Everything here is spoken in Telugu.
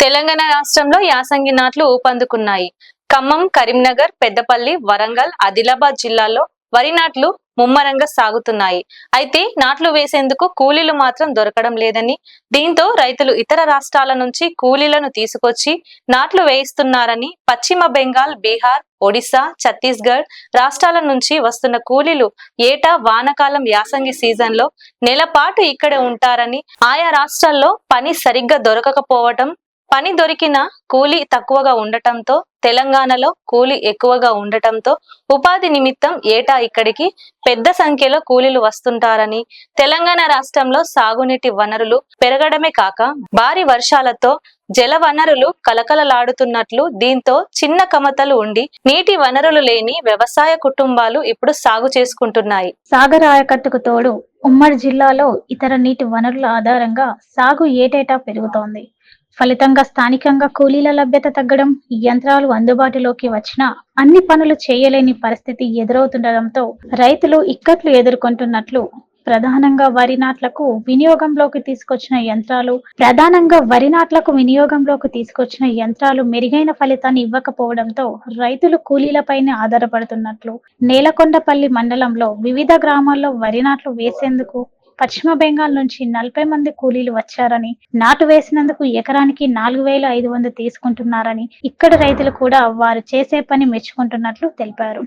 తెలంగాణ రాష్ట్రంలో యాసంగి నాట్లు ఊపందుకున్నాయి. ఖమ్మం కరీంనగర్ పెద్దపల్లి వరంగల్ ఆదిలాబాద్ జిల్లాల్లో వరి నాట్లు ముమ్మరంగా సాగుతున్నాయి. అయితే నాట్లు వేసేందుకు కూలీలు మాత్రం దొరకడం లేదని దీంతో రైతులు ఇతర రాష్ట్రాల నుంచి కూలీలను తీసుకొచ్చి నాట్లు వేయిస్తున్నారని పశ్చిమ బెంగాల్ బీహార్ ఒడిశా ఛత్తీస్గఢ్ రాష్ట్రాల నుంచి వస్తున్న కూలీలు ఏటా వానకాలం యాసంగి సీజన్లో నెలపాటు ఇక్కడ ఇక్కడే ఉంటారని ఆయా రాష్ట్రాల్లో పని సరిగ్గా దొరకకపోవటం పని దొరికిన కూలీ తక్కువగా ఉండటంతో తెలంగాణలో కూలీ ఎక్కువగా ఉండటంతో ఉపాధి నిమిత్తం ఏటా ఇక్కడికి పెద్ద సంఖ్యలో కూలీలు వస్తుంటారని తెలంగాణ రాష్ట్రంలో సాగునీటి వనరులు పెరగడమే కాక భారీ వర్షాలతో జల వనరులు కలకలలాడుతున్నట్లు దీంతో చిన్న కమతలు ఉండి నీటి వనరులు లేని వ్యవసాయ కుటుంబాలు ఇప్పుడు సాగు చేసుకుంటున్నాయి. సాగర్ ఆయకట్టుకు తోడు ఉమ్మడి జిల్లాలో ఇతర నీటి వనరుల ఆధారంగా సాగు ఏటేటా పెరుగుతోంది. ఫలితంగా స్థానికంగా కూలీల లభ్యత తగ్గడం యంత్రాలు అందుబాటులోకి వచ్చినా అన్ని పనులు చేయలేని పరిస్థితి ఎదురవుతుండటంతో రైతులు ఇక్కట్లు ఎదుర్కొంటున్నట్లు ప్రధానంగా వరి నాట్లకు వినియోగంలోకి తీసుకొచ్చిన యంత్రాలు ప్రధానంగా వరి నాట్లకు వినియోగంలోకి తీసుకొచ్చిన యంత్రాలు మెరుగైన ఫలితాన్ని ఇవ్వకపోవడంతో రైతులు కూలీలపైనే ఆధారపడుతున్నట్లు నేలకొండపల్లి మండలంలో వివిధ గ్రామాల్లో వరి నాట్లు వేసేందుకు పశ్చిమ బెంగాల్ నుంచి నలభై మంది కూలీలు వచ్చారని నాటు వేసినందుకు ఎకరానికి నాలుగు వేల ఐదు వందలు తీసుకుంటున్నారని ఇక్కడ రైతులు కూడా వారు చేసే పని మెచ్చుకుంటున్నట్లు తెలిపారు.